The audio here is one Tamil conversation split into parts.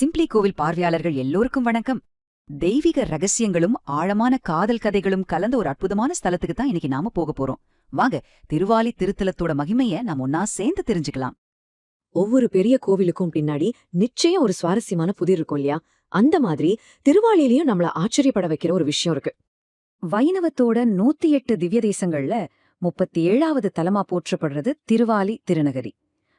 சிம்ப்ளி கோவில் பார்வையாளர்கள் எல்லோருக்கும் வணக்கம். தெய்வீக ரகசியங்களும் ஆழமான காதல் கதைகளும் கலந்த ஒரு அற்புதமான ஸ்தலத்துக்கு தான் இன்னைக்கு நாம போக போறோம். வாங்க திருவாலி திருத்தலத்தோட மகிமைய நாம ஒன்னா சேர்ந்து தெரிஞ்சுக்கலாம். ஒவ்வொரு பெரிய கோவிலுக்கும் பின்னாடி நிச்சயம் ஒரு சுவாரஸ்யமான புதிர் இருக்கும் இல்லையா? அந்த மாதிரி திருவாளிலையும் நம்மள ஆச்சரியப்பட வைக்கிற ஒரு விஷயம் இருக்கு. வைணவத்தோட நூத்தி எட்டு திவ்ய தேசங்கள்ல முப்பத்தி ஏழாவது தலமா போற்றப்படுறது திருவாலி திருநகரி.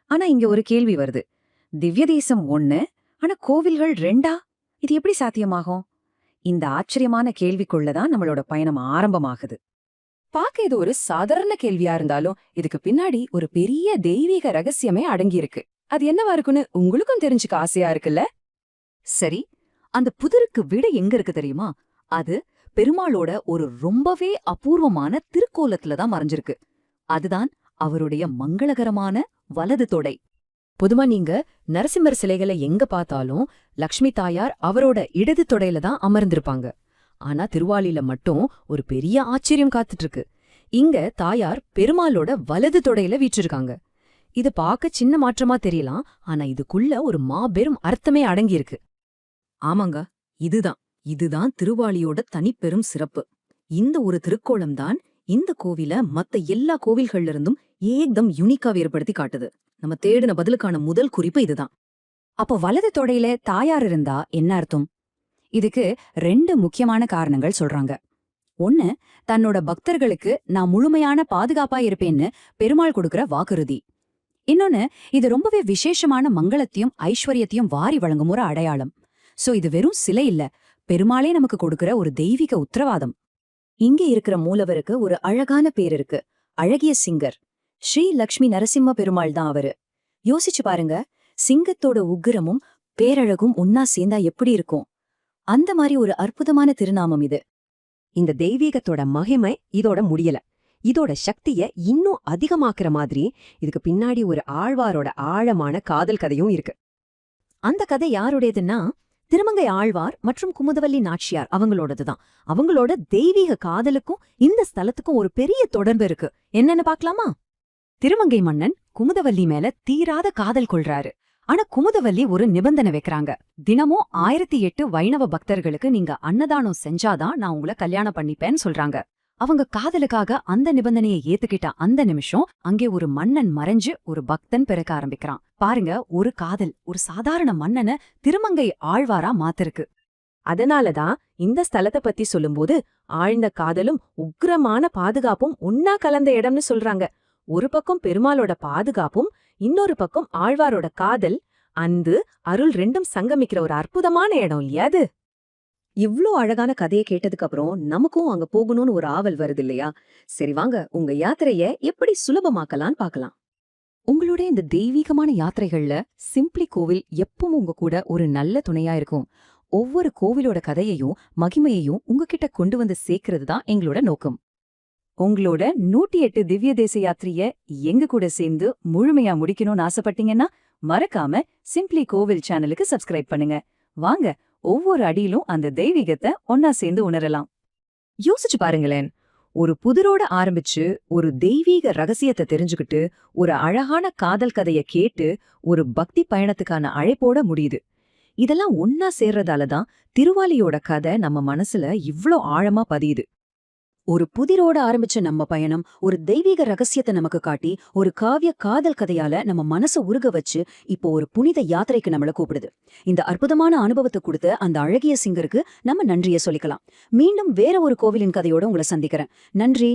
ஆனா இங்க ஒரு கேள்வி வருது. திவ்ய தேசம் ஒண்ணு ஆனா கோவில்கள் ரெண்டா? இது எப்படி சாத்தியமாகும்? இந்த ஆச்சரியமான கேள்விக்குள்ளதான் நம்மளோட பயணம் ஆரம்பமாகுது. பார்க்க இது ஒரு சாதாரண கேள்வியா இருந்தாலும் இதுக்கு பின்னாடி ஒரு பெரிய தெய்வீக ரகசியமே அடங்கியிருக்கு. அது என்னவா இருக்குன்னு உங்களுக்கும் தெரிஞ்சுக்க ஆசையா இருக்குல்ல? சரி அந்த புதிருக்கு விட எங்க இருக்கு தெரியுமா? அது பெருமாளோட ஒரு ரொம்பவே அபூர்வமான திருக்கோலத்துல தான் மறைஞ்சிருக்கு. அதுதான் அவருடைய மங்களகரமான வலது தொடை. பொதுவா நீங்க நரசிம்மர் சிலைகளை எங்க பார்த்தாலும் லக்ஷ்மி தாயார் அவரோட இடது தொடையில தான் அமர்ந்திருப்பாங்க. ஆனா திருவாலில மட்டும் ஒரு பெரிய ஆச்சரியம் காத்துட்டு இருக்கு இங்க தாயார் பெருமாளோட வலது தொடையில வீற்றிருக்காங்க. இது பார்க்க சின்ன மாற்றமா தெரியலாம் ஆனா இதுக்குள்ள ஒரு மாபெரும் அர்த்தமே அடங்கியிருக்கு. ஆமாங்க இதுதான். இதுதான் திருவாளியோட தனிப்பெரும் சிறப்பு. இந்த ஒரு திருக்கோலம் தான் இந்த கோவில மத்த எல்லா கோவில்கள்ல இருந்தும் ஏக்தம் யூனிக்கா வேறுபடுத்தி காட்டுது. நம்ம தேடின பதிலுக்கான முதல் குறிப்பு இதுதான். அப்போ வலது தொடையில தாயார் இருந்தா என்ன அர்த்தம்? இதுக்கு ரெண்டு முக்கியமான காரணங்கள் சொல்றாங்க. ஒன்னு தன்னோட பக்தர்களுக்கு நான் முழுமையான பாதுகாப்பா இருப்பேன்னு பெருமாள் கொடுக்கிற வாக்குறுதி. இன்னொன்னு இது ரொம்பவே விசேஷமான மங்களத்தையும் ஐஸ்வர்யத்தையும் வாரி வழங்கும் ஒரு அடையாளம். சோ இது வெறும் சிலை இல்ல. பெருமாளே நமக்கு கொடுக்கிற ஒரு தெய்வீக உத்தரவாதம். இங்க இருக்கிற மூலவருக்கு ஒரு அழகான பேர் இருக்கு. அழகிய சிங்கர். ஸ்ரீ லக்ஷ்மி நரசிம்ம பெருமாள் தான் அவரு. யோசிச்சு பாருங்க சிங்கத்தோட உக்கிரமும் பேரழகும் ஒன்னா சேர்ந்தா எப்படி இருக்கும்? அந்த மாதிரி ஒரு அற்புதமான திருநாமம் இது. இந்த தெய்வீகத்தோட மகிமை இதோட முடியல. இதோட சக்திய இன்னும் அதிகமாக்குற மாதிரி இதுக்கு பின்னாடி ஒரு ஆழ்வாரோட ஆழமான காதல் கதையும் இருக்கு. அந்த கதை யாருடையதுன்னா திருமங்கை ஆழ்வார் மற்றும் குமுதவல்லி நாச்சியார் அவங்களோடதுதான். அவங்களோட தெய்வீக காதலுக்கும் இந்த ஸ்தலத்துக்கும் ஒரு பெரிய தொடர்பு இருக்கு. என்னன்னு பாக்கலாமா திருமங்கை மன்னன் குமுதவல்லி மேல தீராத காதல் கொள்றாரு. ஆனா குமுதவல்லி ஒரு நிபந்தனை வைக்கிறாங்க. தினமும் ஆயிரத்தி எட்டு வைணவ பக்தர்களுக்கு நீங்க அன்னதானம் செஞ்சாதான் நான் உங்களை கல்யாணம் பண்ணிப்பேன்னு சொல்றாங்க. அவங்க காதலுக்காக அந்த நிபந்தனையை ஏத்துக்கிட்ட அந்த நிமிஷம் அங்கே ஒரு மன்னன் மறைஞ்சு ஒரு பக்தன் பிறக்க ஆரம்பிக்கிறான். பாருங்க ஒரு காதல் ஒரு சாதாரண மன்னனை திருமங்கை ஆழ்வாரா மாத்திருக்கு அதனாலதான் இந்த ஸ்தலத்தை பத்தி சொல்லும்போது ஆழ்ந்த காதலும் உக்ரமான பாதுகாப்பும் ஒன்னா கலந்த இடம்னு சொல்றாங்க. ஒரு பக்கம் பெருமாளோட பாதுகாப்பும் இன்னொரு பக்கம் ஆழ்வாரோட காதல் அந்து அருள் ரெண்டும் சங்கமிக்கிற ஒரு அற்புதமான இடம் இல்லையாது இவ்ளோ அழகான கதையை கேட்டதுக்கு அப்புறம் நமக்கும் அங்க போகணும்னு ஒரு ஆவல் வருது இல்லையா? சரி வாங்க உங்க யாத்திரைய எப்படி சுலபமாக்கலாம்னு பார்க்கலாம் உங்களோட இந்த தெய்வீகமான யாத்திரைகள்ல சிம்ப்ளி கோவில் எப்பவும் உங்க கூட ஒரு நல்ல துணையா இருக்கும். ஒவ்வொரு கோவிலோட கதையையும் மகிமையையும் உங்ககிட்ட கொண்டு வந்து சேர்க்கறது தான் எங்களோட நோக்கம். உங்களோட நூற்றி எட்டு திவ்ய தேச யாத்திரைய எங்க கூட சேர்ந்து முழுமையா முடிக்கணும்னு ஆசைப்பட்டீங்கன்னா மறக்காம சிம்ப்ளி கோவில் சேனலுக்கு சப்ஸ்கிரைப் பண்ணுங்க. வாங்க ஒவ்வொரு அடியிலும் அந்த தெய்வீகத்தை ஒன்னா சேர்ந்து உணரலாம். யோசிச்சு பாருங்களேன். ஒரு புதிரோட ஆரம்பிச்சு ஒரு தெய்வீக ரகசியத்தை தெரிஞ்சுக்கிட்டு ஒரு அழகான காதல் கதைய கேட்டு ஒரு பக்தி பயணத்துக்கான அழைப்போட முடியுது. இதெல்லாம் ஒன்னா சேர்றதால தான் திருவாலியோட கதை நம்ம மனசுல இவ்ளோ ஆழமா பதியுது. ஒரு புதிரோட ஆரம்பிச்ச நம்ம பயணம் ஒரு தெய்வீக ரகசியத்தை நமக்கு காட்டி ஒரு காவிய காதல் கதையால நம்ம மனச உருக வச்சு இப்போ ஒரு புனித யாத்திரைக்கு நம்மள கூப்பிடுது. இந்த அற்புதமான அனுபவத்தை கொடுத்த அந்த அழகிய சிங்கருக்கு நம்ம நன்றிய சொல்லிக்கலாம். மீண்டும் வேற ஒரு கோவிலின் கதையோட உங்களை சந்திக்கிறேன். நன்றி.